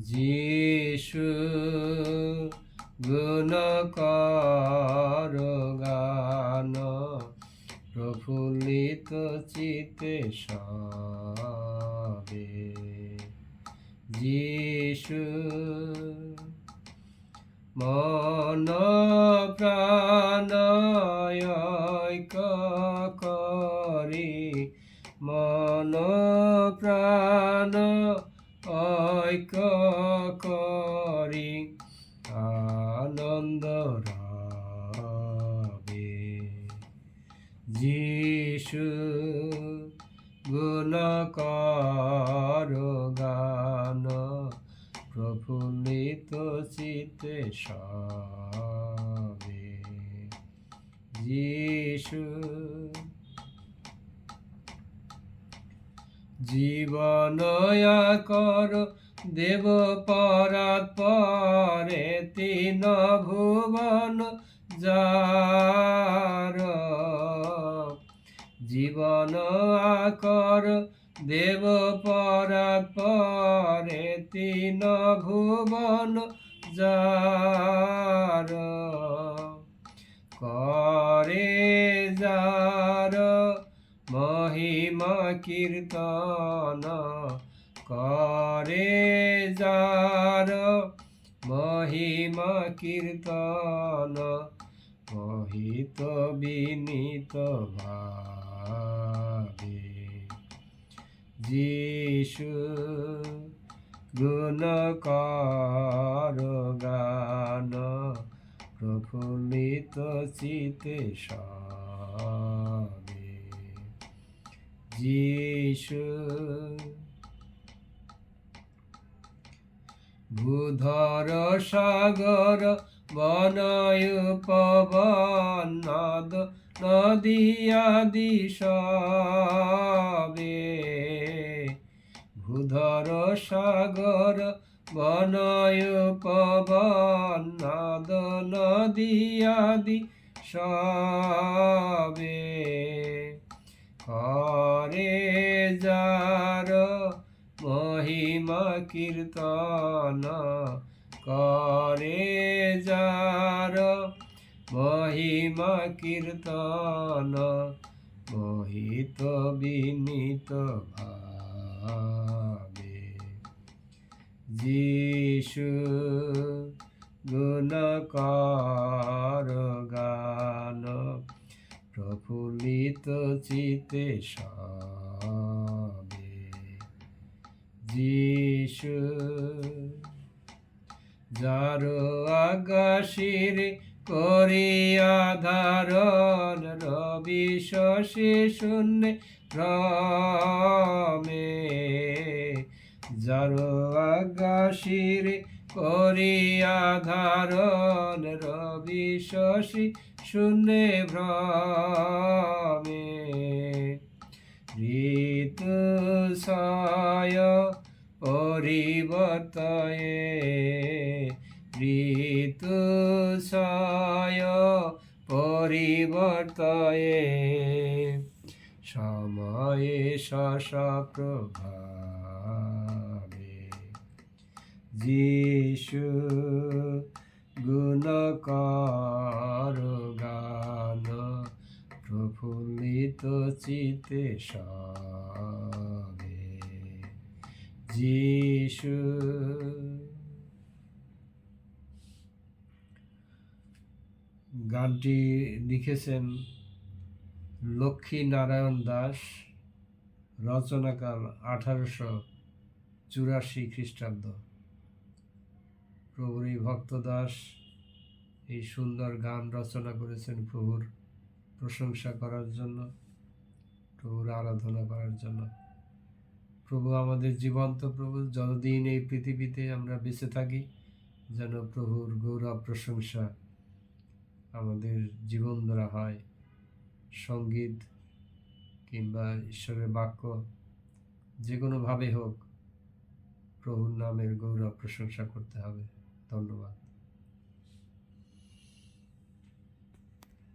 যিশু গুণকর গান প্রফুল্লিত চিতে সবে। যিশু মন প্রাণয়ক করি মন প্রাণ ঐক্য করি আনন্দ রবে। যিশু গুণকর গান প্রফুল্লিত চিতে সবে। যিশু জীবনয়া কর, দেব পরাত পরে তিন ভুবন যার। জীবন আকর, দেব পরাত পরে তিন ভুবন যার। কীর্তন করে যার মহিমা কীর্তন মহিত বিনীত ভাবে। যিশু গুণকার গান প্রফুল্লিত চিতে সবে। যিশু। ভূধর সাগর বনয় পবন নদ, নদী আদি সবে। ভূধর সাগর বনয় পবন নদ, নদী আদি সবে। কীর্তন করে যার মহিমা কীর্তন মোহিত বিনীত ভাবে। যিশু গুণকার গান প্রফুল্লিত চিতে সবে যিশু, যার আকাশির করিয়া ধারণ রবি শশী শূন্য রমে। যার আকাশির করিয়া ধারণ রবি শশী শূন্যে ভ্রমে ঋতু সায় পরিবর্তয়ে ঋতু সায় পরিবর্তয়ে সময়ে শশ প্রভাবে যিশু চিতে সবে যিশু। গানটি লিখেছেন লক্ষ্মী নারায়ণ দাস রচনাকাল আঠারোশো চুরাশি খ্রিস্টাব্দ। প্রভুর এই ভক্ত দাস, এই সুন্দর গান রচনা করেছেন প্রভুর প্রশংসা করার জন্য। প্রভুর আরাধনা করার জন্য। প্রভু আমাদের জীবন্ত প্রভু, যতদিন এই পৃথিবীতে আমরা বেঁচে থাকি, যেন প্রভুর গৌরব প্রশংসা আমাদের জীবন দ্বারা হয়। সংগীত কিংবা ঈশ্বরের বাক্য যে কোনোভাবে হোক, প্রভুর নামের গৌরব প্রশংসা করতে হবে। ধন্যবাদ।